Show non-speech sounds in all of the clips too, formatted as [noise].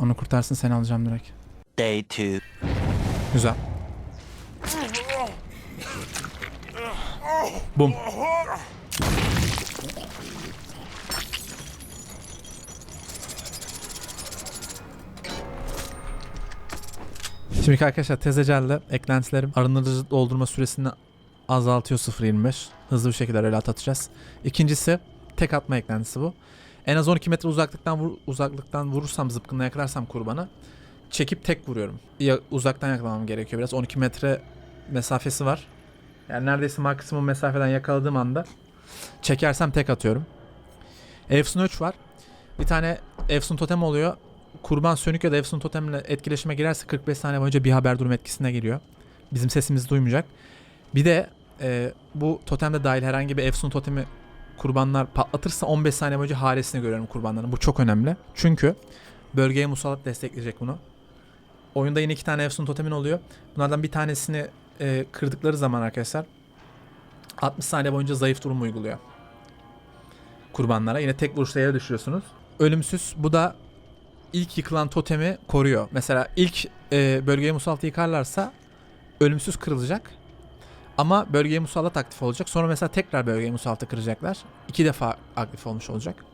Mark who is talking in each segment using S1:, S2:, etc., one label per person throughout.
S1: Onu kurtarsın seni alacağım direkt.
S2: Day 2.
S1: Güzel. Bum. Şimdi arkadaşlar tezecelde eklentilerim arındırıcı doldurma süresini azaltıyor 0.25. Hızlı bir şekilde relat atacağız. İkincisi tek atma eklentisi bu. En az 12 metre uzaklıktan vur- uzaklıktan vurursam zıpkınla yakalarsam kurbanı çekip tek vuruyorum. Ya, uzaktan yakalamam gerekiyor biraz. 12 metre mesafesi var. Yani neredeyse maksimum mesafeden yakaladığım anda çekersem tek atıyorum. Efsun 3 var. Bir tane Efsun totem oluyor. Kurban sönük ya da Efsun totemle etkileşime girerse 45 saniye boyunca bir haber durum etkisine giriyor. Bizim sesimizi duymayacak. Bir de e, bu totemde dahil herhangi bir Efsun totemi kurbanlar patlatırsa 15 saniye boyunca halesini görüyorum kurbanların. Bu çok önemli. Çünkü bölgeye musallat destekleyecek bunu. Oyunda yine iki tane Efsun totemin oluyor. Bunlardan bir tanesini e, kırdıkları zaman arkadaşlar 60 saniye boyunca zayıf durum uyguluyor. Kurbanlara. Yine tek vuruşla yere düşürüyorsunuz. Ölümsüz. Bu da ilk yıkılan totemi koruyor. Mesela ilk e, bölgeye musallatı yıkarlarsa ölümsüz kırılacak. Ama bölgeye musallat aktif olacak. Sonra mesela tekrar bölgeye musallatı kıracaklar. İki defa aktif olmuş olacak.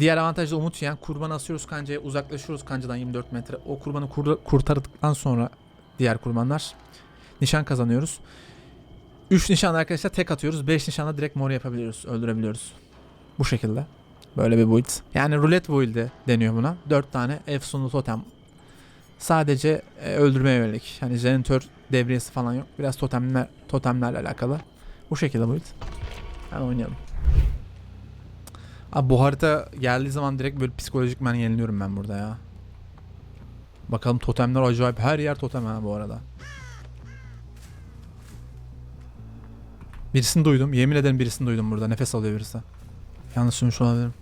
S1: Diğer avantaj da umut yiyen. Kurban asıyoruz kancaya, uzaklaşıyoruz kancadan 24 metre. O kurbanı kur- kurtardıktan sonra diğer kurbanlar nişan kazanıyoruz. 3 nişan arkadaşlar tek atıyoruz. 5 nişanla direkt mor yapabiliyoruz, öldürebiliyoruz. Bu şekilde. Böyle bir build. Yani rulet build'i deniyor buna. 4 tane efsunlu totem. Sadece e, öldürmeye yönelik. Hani jeneratör devriyesi falan yok. Biraz totemler, totemlerle alakalı. Bu şekilde build. Hadi oynayalım. Abi bu harita geldiği zaman direkt böyle psikolojik ben yeniliyorum ben burada ya. Bakalım totemler acayip. Her yer totem ha bu arada. Birisini duydum. Yemin ederim birisini duydum burada. Nefes alıyor birisi. Yanlış duymuş olabilirim.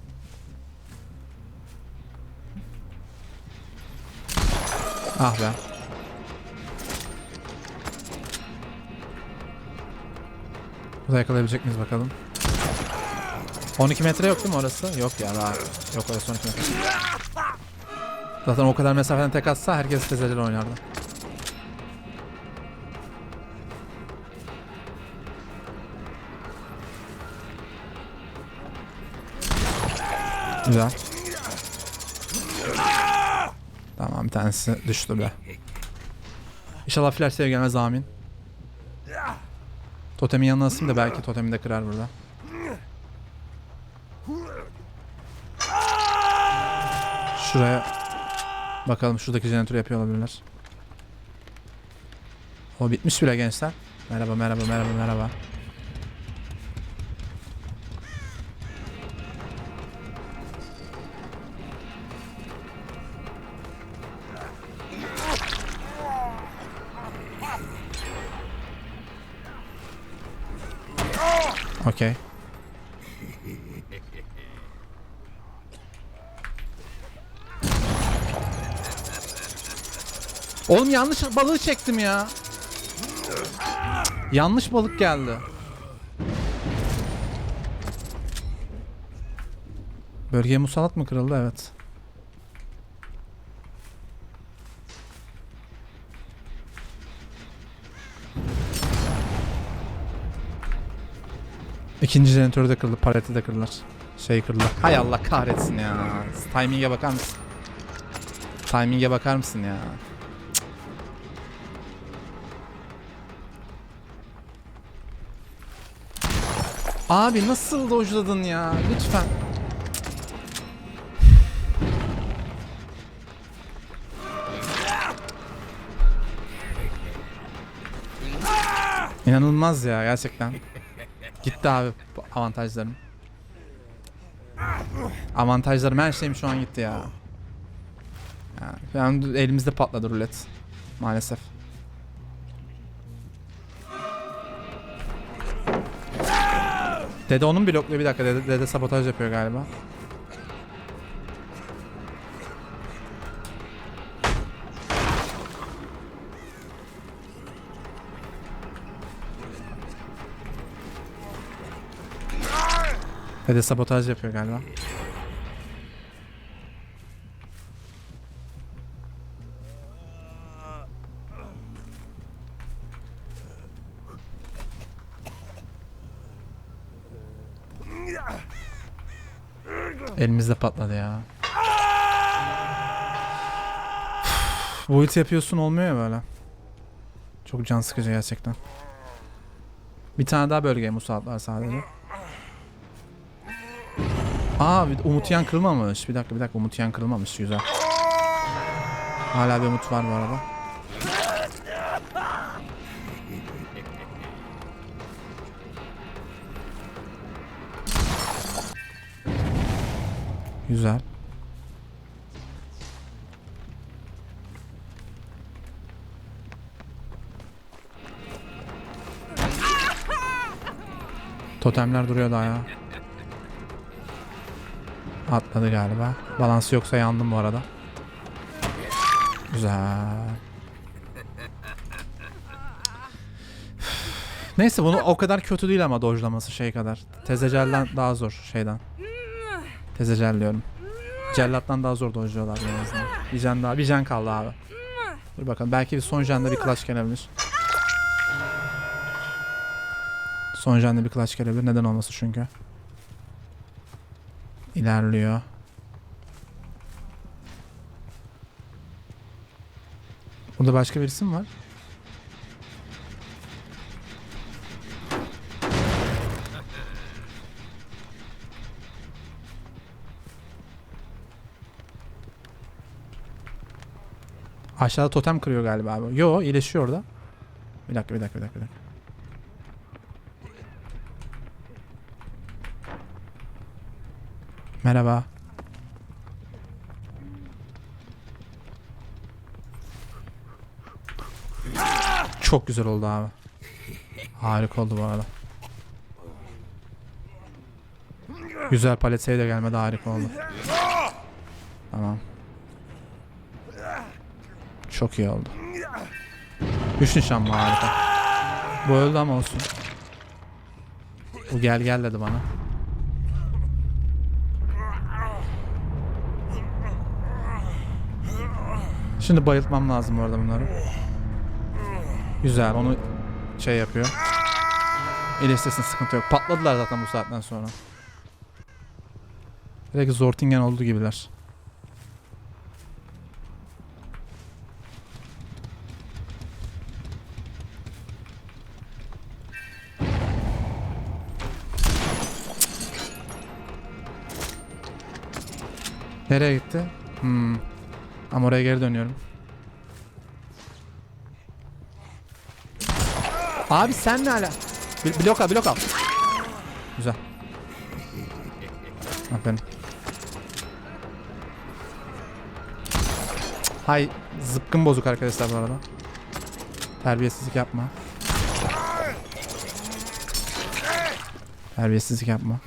S1: Ah be. Burada yakalayabilecek miyiz bakalım. 12 metre yok değil mi orası? Yok ya daha yok orası 12 metre. Zaten o kadar mesafeden tek atsa herkes tezeceli oynardı. Güzel. Tamam bir tanesi düştü be. İnşallah flash save gelmez amin. Totemin yanına asayım da belki totemi de kırar burada. Şuraya bakalım şuradaki jeneratörü yapıyor olabilirler. O bitmiş bile gençler. Merhaba merhaba merhaba merhaba. Okey. Oğlum yanlış balığı çektim ya. Yanlış balık geldi. Bölgeye musallat mı kırıldı? Evet. İkinci jeneratörü de kırıldı, paleti de kırdılar. Şey kırıldı. Hay Allah kahretsin ya. Timing'e bakar mısın? Timing'e bakar mısın ya? Abi nasıl dojladın ya? Lütfen. İnanılmaz ya gerçekten. Gitti abi avantajlarım. Avantajlarım her şeyim şu an gitti ya. Yani, yani elimizde patladı rulet. Maalesef. Dede onun blokluyor bir dakika dede, dede sabotaj yapıyor galiba. Ve de sabotaj yapıyor galiba. Elimizde patladı ya. Bu ulti yapıyorsun olmuyor ya böyle. Çok can sıkıcı gerçekten. Bir tane daha bölgeye musallat sadece. Aa bir- Umutyan kırılmamış. Bir dakika bir dakika Umutyan kırılmamış güzel. Hala bir umut var bu arada. Güzel. Totemler duruyor daha ya. Atladı galiba. Balansı yoksa yandım bu arada. Güzel. Neyse bunu o kadar kötü değil ama dojlaması şey kadar. Tezecelden daha zor şeyden. Tezecel diyorum. Cellattan daha zor dojluyorlar en azından. Bir can daha. Bir can kaldı abi. Dur bakalım. Belki bir son janda bir clutch gelebilir. Son janda bir clutch gelebilir. Neden olması çünkü. İlerliyor. Burada başka birisi mi var? Aşağıda totem kırıyor galiba abi. Yo iyileşiyor orada. Bir dakika bir dakika bir dakika. Bir dakika. Merhaba. Çok güzel oldu abi. Harika oldu bu arada. Güzel palet save de gelmedi harika oldu. Tamam. Çok iyi oldu. Üç nişan mı harika. Bu öldü ama olsun. Bu gel gel dedi bana. Şimdi bayıltmam lazım orada bunları. Güzel onu şey yapıyor. İyileştirsin sıkıntı yok. Patladılar zaten bu saatten sonra. Direkt Zortingen olduğu gibiler. Nereye gitti? Hmm. Ama oraya geri dönüyorum. Abi sen ne ala? Bl- blok al, blok al. Güzel. Aferin. Hay zıpkın bozuk arkadaşlar bu arada. Terbiyesizlik yapma. Terbiyesizlik yapma.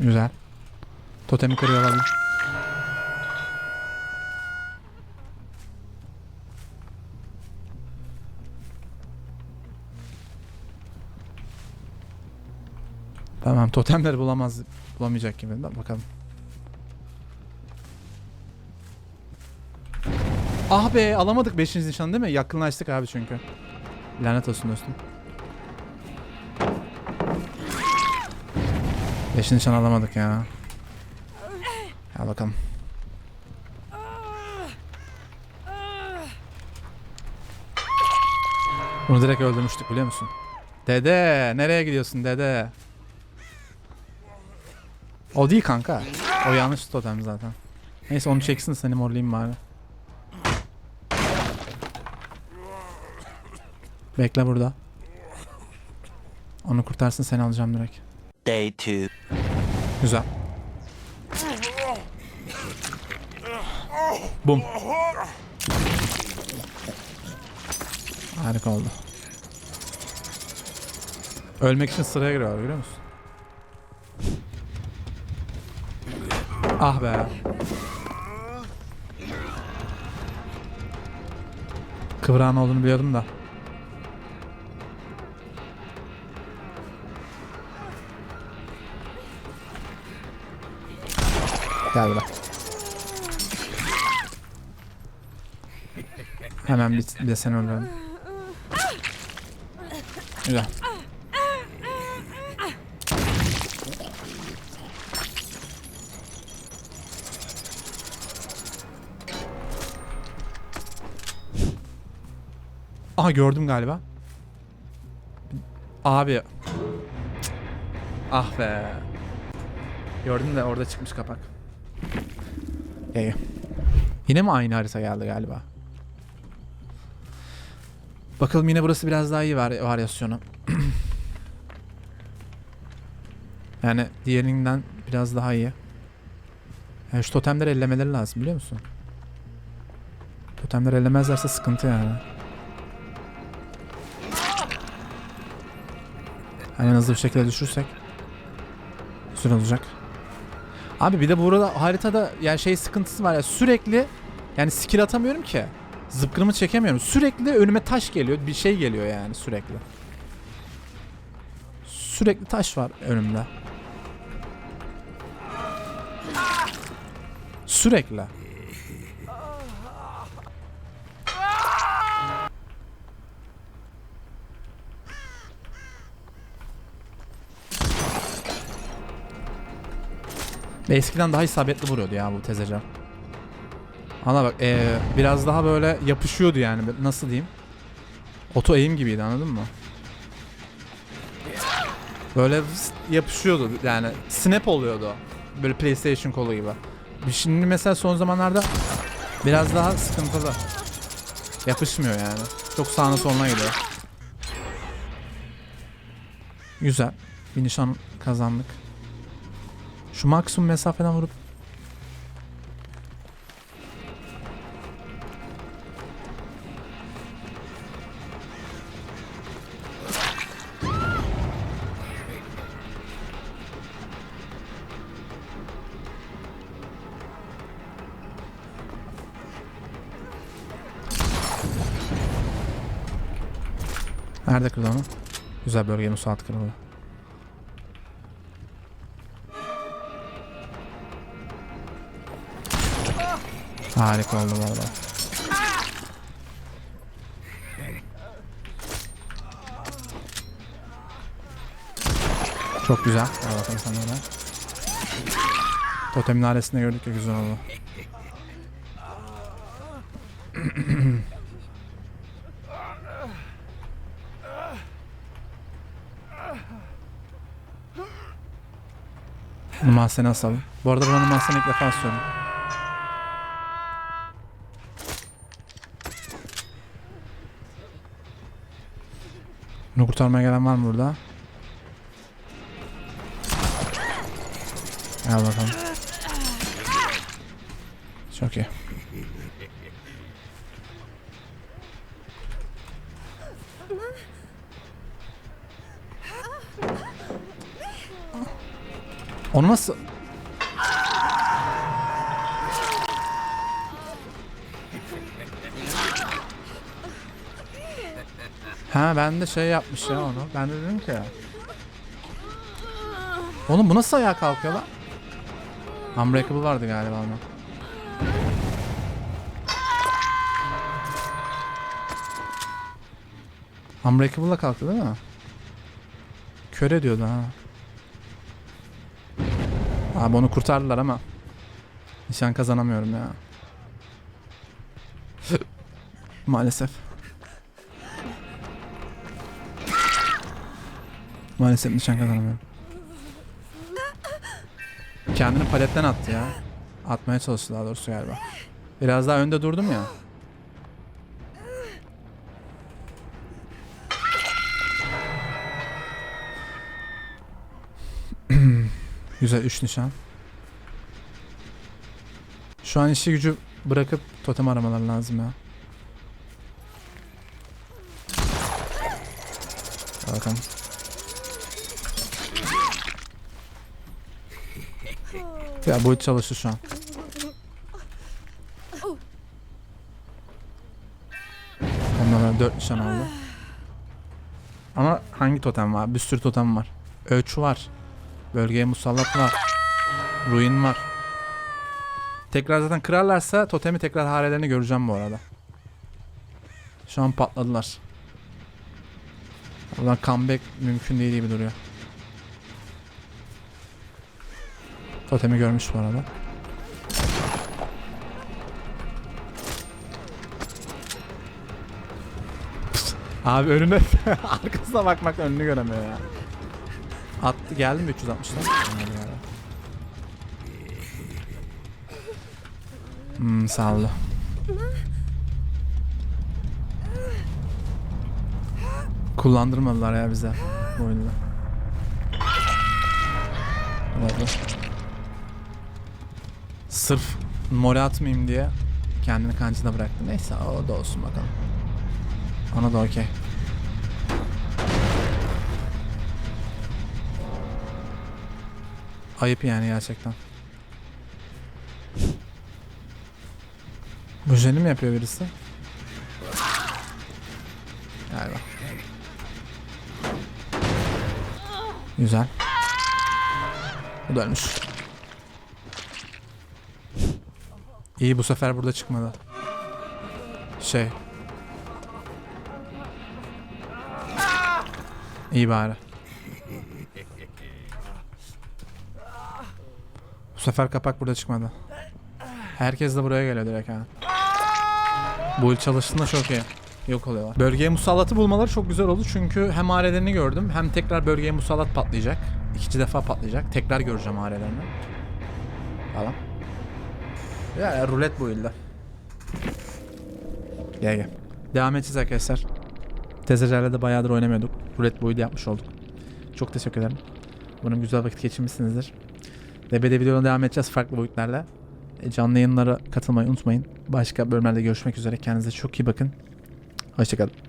S1: Güzel. Totemi kırıyor olabilir. Tamam totemleri bulamaz bulamayacak gibi. Bak bakalım. Ah be alamadık 5. nişanı değil mi? Yakınlaştık abi çünkü. Lanet olsun dostum. 5. nişan alamadık ya. Al bakalım. Bunu direkt öldürmüştük biliyor musun? Dede nereye gidiyorsun dede? O değil kanka. O yanlış totem zaten. Neyse onu çeksin seni morlayayım bari. Bekle burada. Onu kurtarsın seni alacağım direkt.
S2: Day 2.
S1: Güzel. Bum. Harika oldu. Ölmek için sıraya giriyor görüyor musun? Ah be. Kıvrağın olduğunu biliyordum da. Gel buraya. Hemen bir, bir de seni öldürelim. Güzel. Aha gördüm galiba. Abi. Ah be. Gördüm de orada çıkmış kapak. İyi. Yine mi aynı harita geldi galiba? Bakalım yine burası biraz daha iyi var varyasyonu. [clears throat] yani diğerinden biraz daha iyi. Yani şu totemleri ellemeleri lazım biliyor musun? Totemleri ellemezlerse sıkıntı yani. Hemen hızlı bir şekilde düşürsek güzel olacak. Abi bir de burada haritada yani şey sıkıntısı var ya sürekli yani skill atamıyorum ki. Zıpkınımı çekemiyorum. Sürekli önüme taş geliyor. Bir şey geliyor yani sürekli. Sürekli taş var önümde. Sürekli. Ve eskiden daha isabetli vuruyordu ya bu tezecan. Ana bak ee, biraz daha böyle yapışıyordu yani nasıl diyeyim. Oto aim gibiydi anladın mı? Böyle yapışıyordu yani snap oluyordu. Böyle PlayStation kolu gibi. Şimdi mesela son zamanlarda biraz daha sıkıntılı. Yapışmıyor yani. Çok sağına soluna gidiyor. Güzel. Bir nişan kazandık. Şu maksimum mesafeden vurup Nerede kırdı onu? Güzel bölge musallat kırıldı. Harika oldu arada. Çok güzel. Al bakalım sen de. Totemin ailesinde gördük ya güzel oldu. [clears throat] Bunu mahzene asalım. Bu arada buranın mahzene ilk defa asıyorum. Kurtarmaya gelen var mı burada? Gel bakalım. Çok iyi. Onu nasıl... Ha ben de şey yapmış ya onu. Ben de dedim ki. Oğlum bu nasıl ayağa kalkıyor lan? Unbreakable vardı galiba ama. Unbreakable'la kalktı değil mi? Kör ediyordu ha. Abi onu kurtardılar ama. Nişan kazanamıyorum ya. [laughs] Maalesef. Maalesef nişan kazanamıyorum. Kendini paletten attı ya. Atmaya çalıştı daha doğrusu galiba. Biraz daha önde durdum ya. [clears throat] Güzel 3 nişan. Şu an işi gücü bırakıp totem aramaları lazım ya. Bakalım. Ya hiç çalışır şu an. Ondan 4 nişan oldu. Ama hangi totem var? Bir sürü totem var. Ölçü var. Bölgeye musallat var. Ruin var. Tekrar zaten kırarlarsa totemi tekrar harelerini göreceğim bu arada. Şu an patladılar. Buradan comeback mümkün değil gibi duruyor. Totemi görmüş bu arada. Abi önüne [laughs] arkasına bakmakla önünü göremiyor ya. Attı geldi mi 360'dan? Gelmedi galiba. Hmm sallı. Kullandırmadılar ya bize bu oyunda. Oldu. Sırf mole atmayayım diye kendini kancına bıraktı. Neyse o da olsun bakalım. Ona da okey. Ayıp yani gerçekten. Bu jeni mi yapıyor birisi? Galiba. Güzel. Bu da ölmüş. İyi bu sefer burada çıkmadı. Şey. İyi bari. Bu sefer kapak burada çıkmadı. Herkes de buraya geliyor direkt ha. Bu il çalıştığında çok iyi. Yok oluyorlar. Bölgeye musallatı bulmaları çok güzel oldu çünkü hem arelerini gördüm hem tekrar bölgeye musallat patlayacak. İkinci defa patlayacak. Tekrar göreceğim arelerini. Falan. Ya rulet bu ilde. Gel gel. Devam edeceğiz arkadaşlar. Tezecelerle de bayağıdır oynamıyorduk. Rulet boyu da yapmış olduk. Çok teşekkür ederim. Umarım güzel vakit geçirmişsinizdir. DBD videolarına devam edeceğiz farklı boyutlarla. E, Canlı yayınlara katılmayı unutmayın. Başka bölümlerde görüşmek üzere. Kendinize çok iyi bakın. Hoşçakalın.